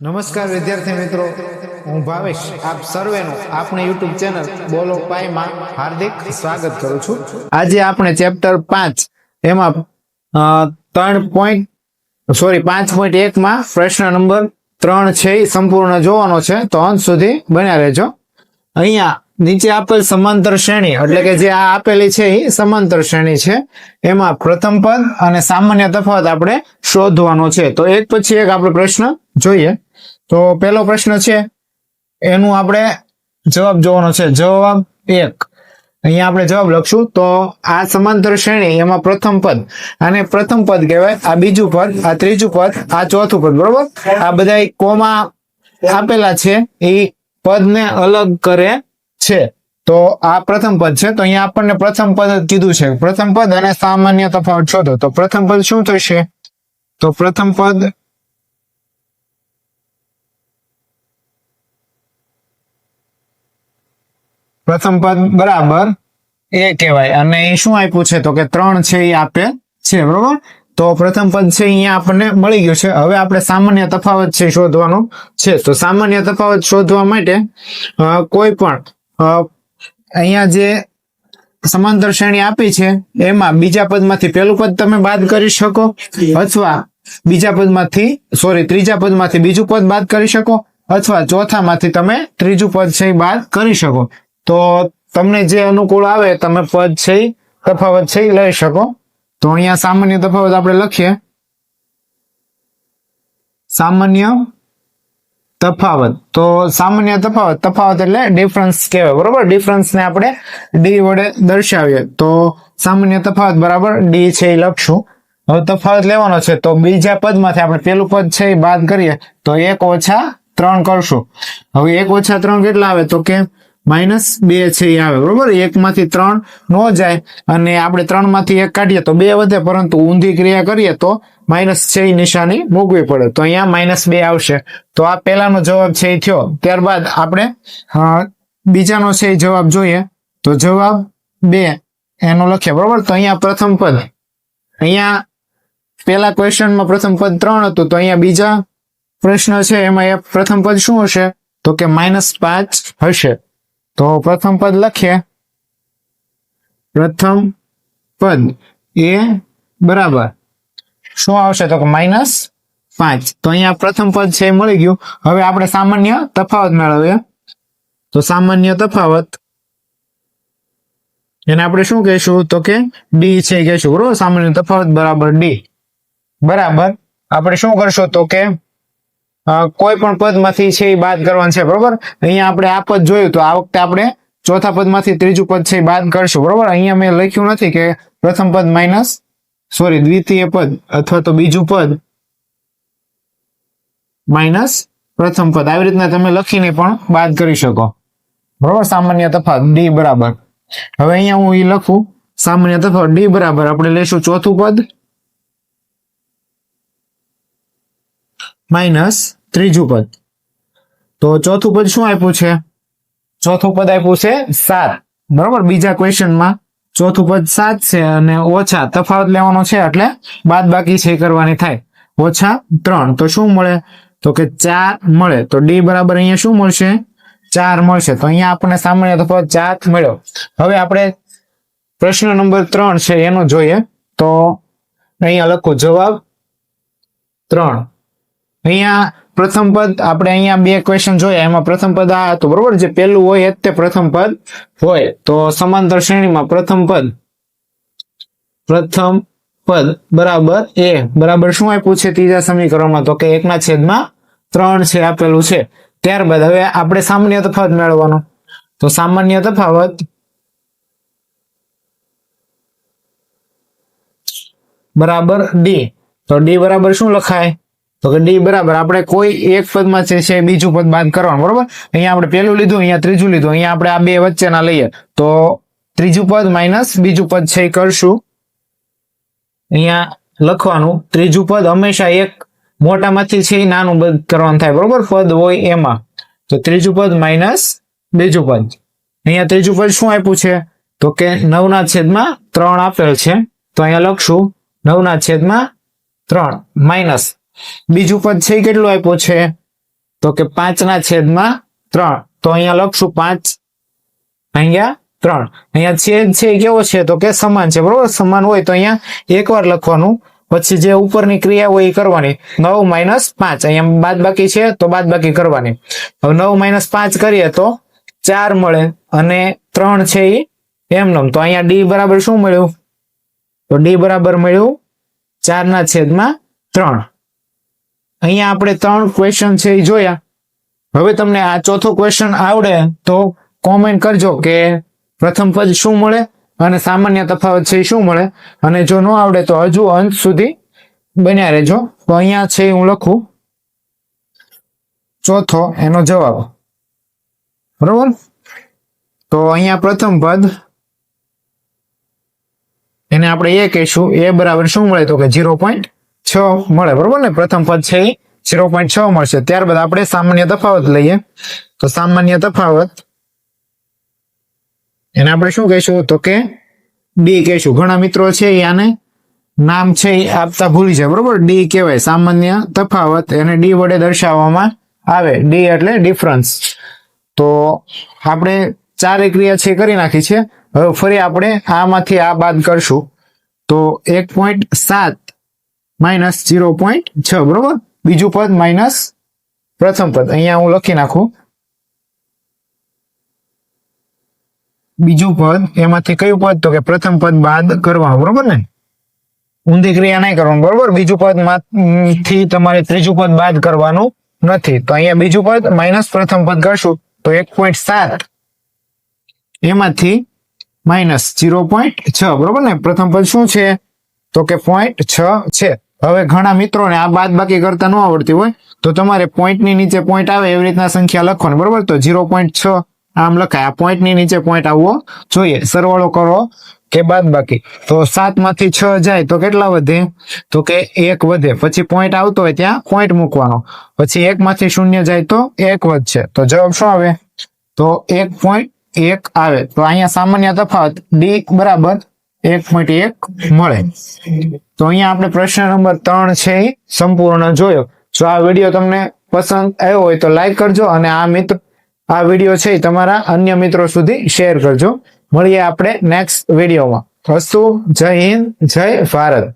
નમસ્કાર વિદ્યાર્થી મિત્રો, હું ભાવેશ, આપ સર્વેનું આપણી યુટ્યુબ ચેનલ બોલો પાઈમાં હાર્દિક સ્વાગત કરું છું. આજે આપણે ચેપ્ટર પાંચ, એમાં ત્રણ પોઈન્ટ સોરી પાંચ પોઈન્ટ એકમાં પ્રશ્ન નંબર ત્રણ છે સંપૂર્ણ જોવાનો છે, તો અંત સુધી બન્યા રહેજો. અહીંયા નીચે આપેલ સમાંતર શ્રેણી, એટલે કે જે આ આપેલી છે એ સમાંતર શ્રેણી છે. એમાં પ્રથમ પદ અને સામાન્ય તફાવત આપણે શોધવાનો છે. તો એક પછી એક આપણે પ્રશ્ન જોઈએ. તો પહેલો પ્રશ્ન છે, એનું આપણે જવાબ જોવાનો છે. જવાબ એક. અહીંયા આપણે જવાબ લખશું. તો આ સમાંતર શ્રેણી, એમાં પ્રથમ પદ અને પ્રથમ પદ કહેવાય. આ બીજું પદ, આ ત્રીજું પદ, આ ચોથું પદ, બરોબર? આ બધા કોમા આપેલા છે. એ પદને અલગ કરે છે. તો આ પ્રથમ પદ છે. તો અહીંયા આપણને પ્રથમ પદ કીધું છે. પ્રથમ પદ અને સામાન્ય તફાવત શોધો. તો પ્રથમ પદ શું થશે? તો પ્રથમ પદ પ્રથમ પદ બરાબર એ કહેવાય. અને એ શું આપ્યું છે? તો કે ત્રણ છે એ આપે છે, બરોબર? તો પ્રથમ પદ છે અહીંયા આપણને મળી ગયું છે. હવે આપણે સામાન્ય તફાવત છે શોધવાનો છે. તો સામાન્ય તફાવત શોધવા માટે કોઈ પણ અહીંયા જે સમાંતર શ્રેણી આપી છે, એમાં બીજા પદમાંથી પેલું પદ તમે બાદ કરી શકો, અથવા બીજા પદમાંથી સોરી ત્રીજા પદમાંથી બીજું પદ બાદ કરી શકો, અથવા ચોથામાંથી તમે ત્રીજું પદ છે બાદ કરી શકો. તો તમને જે અનુકૂળ આવે, તમે પદ છે તફાવત છે લઈ શકો. તો અહીંયા સામાન્ય તફાવત આપણે લખીએ. સામાન્ય તફાવત. તો સામાન્ય તફાવત. તફાવત એટલે ડિફરન્સ કહેવાય, બરોબર? ડિફરન્સને આપણે ડી વડે દર્શાવીએ. તો સામાન્ય તફાવત બરાબર ડી છે એ લખશું. હવે તફાવત લેવાનો છે. તો બીજા પદમાંથી આપણે પેલું પદ છે એ બાદ કરીએ. તો એક ઓછા ત્રણ કરશું. હવે એક ઓછા ત્રણ કેટલા આવે? તો કે માઇનસ બે છે એ આવે, બરોબર? એક માંથી ત્રણ નો જાય અને આપણે ત્રણમાંથી એક કાઢીએ તો બે વધે, પરંતુ ઊંધી ક્રિયા કરીએ તો માઇનસ છે નિશાની મૂકવી પડે. તો અહીંયા માઇનસ બે આવશે. તો આ પહેલાનો જવાબ છે એ થયો. ત્યારબાદ આપણે બીજાનો છે એ જવાબ જોઈએ. તો જવાબ બે. એનો લખીએ, બરોબર? તો અહીંયા પ્રથમ પદ. અહીંયા પેલા ક્વેશ્ચનમાં પ્રથમ પદ ત્રણ હતું. તો અહીંયા બીજા પ્રશ્ન છે, એમાં એ પ્રથમ પદ શું હશે? તો કે માઇનસ પાંચ હશે. તો પ્રથમ પદ લખીએ. પ્રથમ પદ એ બરાબર. શું આવશે તો કે માઇનસ પાંચ. તો અહીંયા પ્રથમ પદ છે એ મળી ગયું. હવે આપણે સામાન્ય તફાવત મેળવીએ. તો સામાન્ય તફાવત. એને આપણે શું કહીશું? તો કે ડી છે કહીશું. બરોબર? સામાન્ય તફાવત બરાબર ડી બરાબર. આપણે શું કરશું? તો કે કોઈ પણ પદમાંથી છે એ બાદ કરવાનું છે, બરોબર? અહીંયા આપણે આ પદ જોયું તો આ વખતે આપણે ચોથા પદમાંથી ત્રીજું પદ છે એ બાદ કરશું, બરોબર? અહીંયા મેં લખ્યું નથી કે પ્રથમ પદ માઇનસ સોરી દ્વિતીય પદ અથવા તો બીજું પદ માઇનસ પ્રથમ પદ. આવી રીતના તમે લખીને પણ બાદ કરી શકો. બરોબર? સામાન્ય તફાવત ડી બરાબર. હવે અહીંયા હું એ લખું. સામાન્ય તફાવત ડી બરાબર. આપણે લેશું ચોથું પદ. માઇનસ ત્રીજું પદ. તો ચોથું પદ શું આપ્યું છે? ચોથું પદ આપ્યું છે સાત. બરોબર? બીજા ક્વેશ્ચનમાં ચોથું પદ સાત છે અને ઓછા તફાવત લેવાનો છે એટલે બાદ બાકી છે કરવાની થાય. ઓછા ત્રણ. તો શું મળે? તો કે ચાર મળે. તો ડી બરાબર અહીંયા શું મળશે? ચાર મળશે. તો અહીંયા આપણને સામાન્ય તફાવત ચાર મળ્યો. હવે આપણે પ્રશ્ન નંબર ત્રણ છે, એનો જોઈએ. તો અહીંયા લખો જવાબ ત્રણ. અહીંયા પ્રથમ પદ આપણે અહીંયા બે ક્વેશ્ચન જોયા એમાં પ્રથમ પદ આ હતું, બરોબર? જે પહેલું હોય તે પ્રથમ પદ હોય. તો સમાંતર શ્રેણીમાં પ્રથમ પદ પ્રથમ પદ બરાબર એ. બરાબર શું આપ્યું છે? ત્રીજા સમીકરણમાં. તો કે એકના છેદમાં ત્રણ છે, આપેલું છે. ત્યારબાદ હવે આપણે સામાન્ય તફાવત મેળવવાનો. તો સામાન્ય તફાવત બરાબર ડી. તો ડી બરાબર શું લખાય? તો ડી બરાબર, આપણે કોઈ એક પદમાં છે છે, બીજું પદ બાદ કરવાનું, બરોબર? અહીંયા આપણે પહેલું લીધું, અહીંયા ત્રીજું લીધું, અહીંયા આપણે આ બે વચ્ચેના લઈએ. તો ત્રીજું પદ માઇનસ બીજું પદ છે એ કરશું. અહીંયા લખવાનું, ત્રીજું પદ હંમેશા એક મોટામાંથી છે નાનું પદ કરવાનું થાય, બરોબર? પદ હોય એમાં. તો ત્રીજું પદ માઇનસ બીજું પદ. અહીંયા ત્રીજું પદ શું આપ્યું છે? તો કે નવના છેદમાં ત્રણ આપેલ છે. તો અહીંયા લખશું, નવના છેદમાં ત્રણ, માઇનસ બીજું પદ છે કેટલું આપ્યું છે? તો કે પાંચના છેદમાં ત્રણ. તો અહીંયા લખશું પાંચ. અહીંયા ત્રણ. અહીંયા છેદ છે કેવો છે? તો કે સમાન છે. બરોબર? સમાન હોય તો અહીંયા એકવાર લખવાનું. પછી જે ઉપરની ક્રિયા હોય એ કરવાની. નવ માઇનસ પાંચ. અહીંયા બાદ બાકી છે તો બાદ બાકી કરવાની. હવે નવ માઇનસ પાંચ કરીએ તો ચાર મળે અને ત્રણ છે એ એમનેમ તો અહીંયા ડી બરાબર શું મળ્યું? તો ડી બરાબર મળ્યું ચાર ના છેદમાં ત્રણ. અહીંયા આપણે ત્રણ ક્વેશ્ચન છે એ જોયા. હવે તમને આ ચોથો ક્વેશ્ચન આવડે તો કોમેન્ટ કરજો કે પ્રથમ પદ શું મળે અને સામાન્ય તફાવત છે શું મળે? અને જો ન આવડે તો હજુ અંત સુધી બન્યા રહેજો. તો અહીંયા છે હું લખું. ચોથો એનો જવાબ. બરોબર? તો અહીંયા પ્રથમ પદ એને આપણે એ કહીશું. એ બરાબર શું મળે તો કે ઝીરો પોઈન્ટ છ મળે, બરોબર ને? પ્રથમ પદ છે એ ઝીરો પોઈન્ટ છ મળશે. ત્યારબાદ આપણે સામાન્ય તફાવત લઈએ. તો સામાન્ય તફાવત, એને આપણે શું કહીશું? તો કે ડી કહીશું. ઘણા મિત્રો છે આને નામ છે એ આપતા ભૂલી જાય, બરોબર? ડી કહેવાય. સામાન્ય તફાવત એને ડી વડે દર્શાવવામાં આવે. ડી એટલે ડિફરન્સ તો આપણે ચારે ક્રિયા છે કરી નાખી છે. હવે ફરી આપણે આમાંથી આ બાદ કરશું. તો એક પોઈન્ટ સાત માઇનસ જીરો પોઈન્ટ છ, બરોબર? બીજું પદ માઇનસ પ્રથમ પદ. અહીંયા હું લખી નાખું. બીજું પદ, એમાંથી કયું પદ? તો કે પ્રથમ પદ બાદ કરવાનું બરોબર ને? ઊંધી ક્રિયા નહીં કરવાનું, બરોબર? બીજું પદમાંથી તમારે ત્રીજું પદ બાદ કરવાનું નથી. તો અહીંયા બીજું પદ માઇનસ પ્રથમ પદ કરશું, તો એક પોઈન્ટ સાત. એમાંથી માઇનસ જીરો પોઈન્ટ છ, બરોબર ને? પ્રથમ પદ શું છે? તો કે પોઈન્ટ છ છે. હવે ઘણા મિત્રોને આ બાદ બાકી કરતા ન આવડતી હોય, તો તમારે પોઈન્ટની નીચે પોઈન્ટ આવે એવી રીતના સંખ્યા લખવાની, બરોબર? તો ઝીરો પોઈન્ટ છ, આમ લખાય. આ પોઈન્ટની નીચે પોઈન્ટ આવવો જોઈએ. સરવાળો કરો કે બાદ બાકી. તો સાતમાંથી છ જાય તો કેટલા વધે? તો કે એક વધે. પછી પોઈન્ટ આવતો હોય ત્યાં પોઈન્ટ મૂકવાનો. પછી એક માંથી શૂન્ય જાય તો એક વધશે. તો જવાબ શું આવે? તો એક પોઈન્ટ એક આવે. તો અહીંયા સામાન્ય તફાવત ડી બરાબર એક પોઈન્ટ એક મળે. તો અહીંયા આપણે પ્રશ્ન નંબર ત્રણ છે સંપૂર્ણ જોયો. જો આ વીડિયો તમને પસંદ આવ્યો હોય તો લાઈક કરજો અને આ મિત્ર આ વીડિયો છે તમારા અન્ય મિત્રો સુધી શેર કરજો. મળીએ આપણે નેક્સ્ટ વિડીયોમાં. હસ્તુ જય હિન્દ, જય ભારત.